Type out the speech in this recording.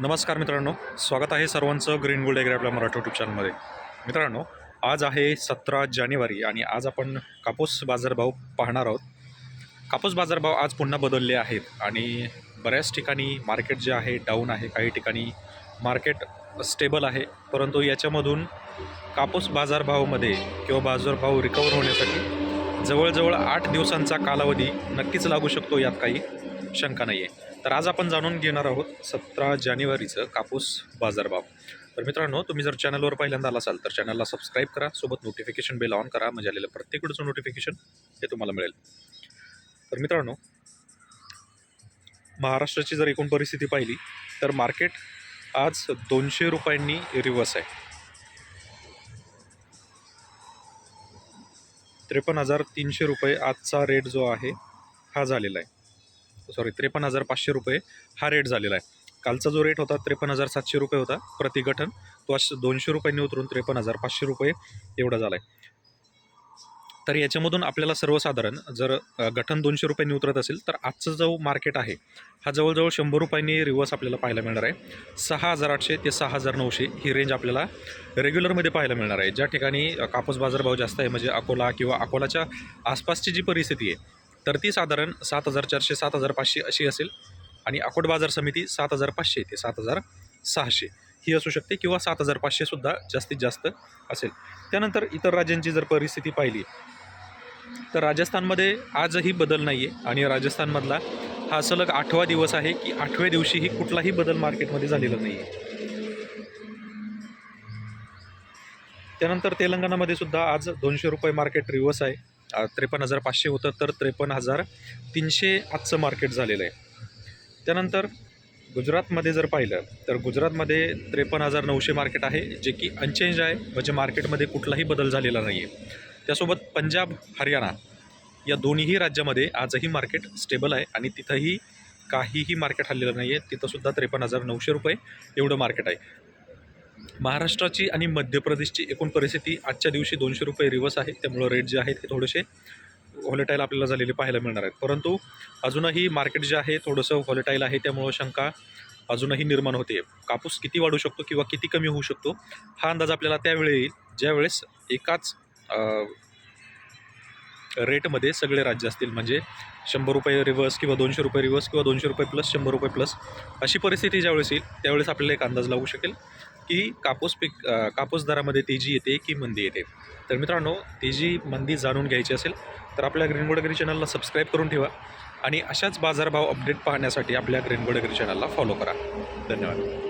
नमस्कार मित्रांनो स्वागत आहे सर्वांचं ग्रीन गोल्ड एग्रे आपल्या मराठी युट्यूब चॅनलमध्ये मित्रांनो आज आहे सतरा जानेवारी आणि आज आपण कापूस बाजारभाव पाहणार आहोत. कापूस बाजारभाव आज पुन्हा बदलले आहेत आणि बऱ्याच ठिकाणी मार्केट जे आहे डाऊन आहे. काही ठिकाणी मार्केट स्टेबल आहे. परंतु याच्यामधून कापूस बाजारभावामध्ये किंवा बाजारभाव रिकवर होण्यासाठी जवळजवळ आठ दिवसांचा कालावधी नक्कीच लागू शकतो यात काही. शंका नाही आहे तर आज आपण जाणून घेणार आहोत सतरा जानेवारीचं कापूस बाजारभाव. तर मित्रांनो तुम्ही जर चॅनलवर पहिल्यांदा आला असाल तर चॅनलला सबस्क्राईब करा सोबत नोटिफिकेशन बेल ऑन करा म्हणजे आलेलं प्रत्येकडचं नोटिफिकेशन हे तुम्हाला मिळेल. तर मित्रांनो महाराष्ट्राची जर एकूण परिस्थिती पाहिली तर मार्केट आज दोनशे रुपयांनी रिवर्स आहे. त्रेपन्न हजार तीनशे रुपये आजचा रेट जो आहे हा झालेला आहे. सॉरी त्रेपन्न हजार पाचशे रुपये हा रेट झालेला आहे. कालचा जो रेट होता त्रेपन्न हजार सातशे रुपये होता प्रतिगठन तो आज दोनशे रुपयांनी उतरून त्रेपन्न हजार पाचशे रुपये एवढा झाला आहे तर याच्यामधून आपल्याला सर्वसाधारण जर गठन दोनशे रुपयांनी उतरत असेल तर आजचा जो मार्केट आहे हा जवळजवळ शंभर रुपयांनी रिवर्स आपल्याला पाहायला मिळणार आहे. सहा हजार आठशे ते सहा हजार नऊशे ही रेंज आपल्याला रेग्युलरमध्ये पाहायला मिळणार आहे. ज्या ठिकाणी कापूस बाजारभाव जास्त आहे म्हणजे अकोला किंवा अकोलाच्या आसपासची जी परिस्थिती आहे तर ती साधारण सात हजार चारशे सात हजार पाचशे अशी असेल. आणि अकोट बाजार समिती सात हजार पाचशे ते सात हजार सहाशे ही असू शकते किंवा सात हजार पाचशेसुद्धा जास्तीत जास्त असेल. त्यानंतर इतर राज्यांची जर परिस्थिती पाहिली तर राजस्थानमध्ये आजही बदल नाही आहे आणि राजस्थानमधला हा सलग आठवा दिवस आहे की आठव्या दिवशीही कुठलाही बदल मार्केटमध्ये झालेला नाही आहे त्यानंतर तेलंगणामध्ये सुद्धा आज दोनशे रुपये मार्केट रिवर्स आहे. त्रेपन्न हजार पाचशे होतं तर त्रेपन्न हजार तीनशे आजचं मार्केट झालेलं आहे. त्यानंतर गुजरातमध्ये जर पाहिलं तर गुजरातमध्ये त्रेपन्न हजार नऊशे मार्केट आहे जे की अनचेंज आहे म्हणजे मार्केटमध्ये कुठलाही बदल झालेला नाही आहे त्यासोबत पंजाब हरियाणा या दोन्हीही राज्यामध्ये आजही मार्केट स्टेबल आहे आणि तिथंही काहीही मार्केट हल्लेलं नाही आहे तिथंसुद्धा त्रेपन्न हजार नऊशे रुपये एवढं मार्केट आहे. महाराष्ट्राची आणि मध्य प्रदेशची एकूण परिस्थिती आजच्या दिवशी दोनशे रुपये रिवर्स आहे. त्यामुळं रेट जे आहेत ते थोडेसे व्हॉलेटाईल आपल्याला झालेले पाहायला मिळणार आहेत. परंतु अजूनही मार्केट जे आहे थोडंसं व्हॉलेटाईल आहे. त्यामुळं शंका अजूनही निर्माण होते. कापूस किती वाढू शकतो किंवा किती कमी होऊ शकतो हा अंदाज आपल्याला त्यावेळी येईल. ज्यावेळेस एकाच रेटमध्ये सगळे राज्य असतील. म्हणजे शंभर रुपये रिव्हर्स किंवा दोनशे रुपये रिव्हर्स किंवा दोनशे रुपये प्लस शंभर रुपये प्लस अशी परिस्थिती ज्यावेळेस येईल त्यावेळेस आपल्याला एक अंदाज लागू शकेल. की कापूस पीक कापूस दरामध्ये तेजी येते की मंदी येते? तर मित्रांनो तेजी मंदी जाणून घ्यायची असेल तर आपल्या ग्रीन गोडगरी चॅनलला सबस्क्राईब करून ठेवा आणि अशाच बाजारभाव अपडेट पाहण्यासाठी आपल्या ग्रीन गोडगरी चॅनलला फॉलो करा. धन्यवाद.